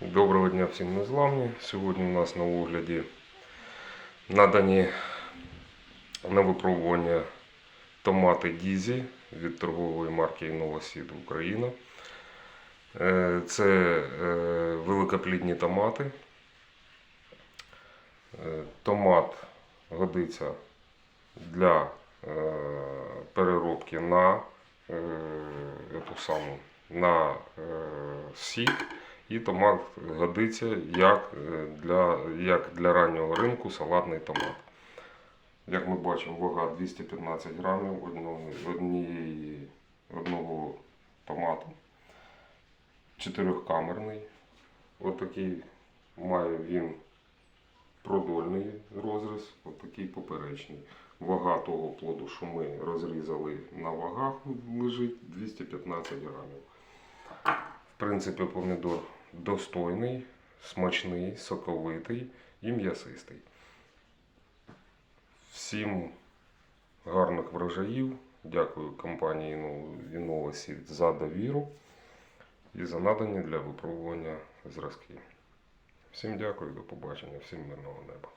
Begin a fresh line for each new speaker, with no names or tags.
Доброго дня всім незламні. Сьогодні у нас на огляді надані на випробування томати Дізі від торгової марки Новосід Україна. Е, Це е, великоплідні томати. Е, Томат годиться для переробки на, саму, на сік. І томат годиться як е, для, як для раннього ринку салатний томат. Як ми бачимо, вага 215 грамів одного, однієї, одного томату. Чотирьохкамерний. Отакий має він продольний розріз, отакий поперечний. Вага того плоду, що ми розрізали на вагах, лежить 215 грамів. В принципі, помідор достойний, смачний, соковитий і м'ясистий. Всім гарних врожаїв. Дякую компанії Інновасід за довіру і за надані для випробування зразки. Всім дякую, до побачення, всім мирного неба.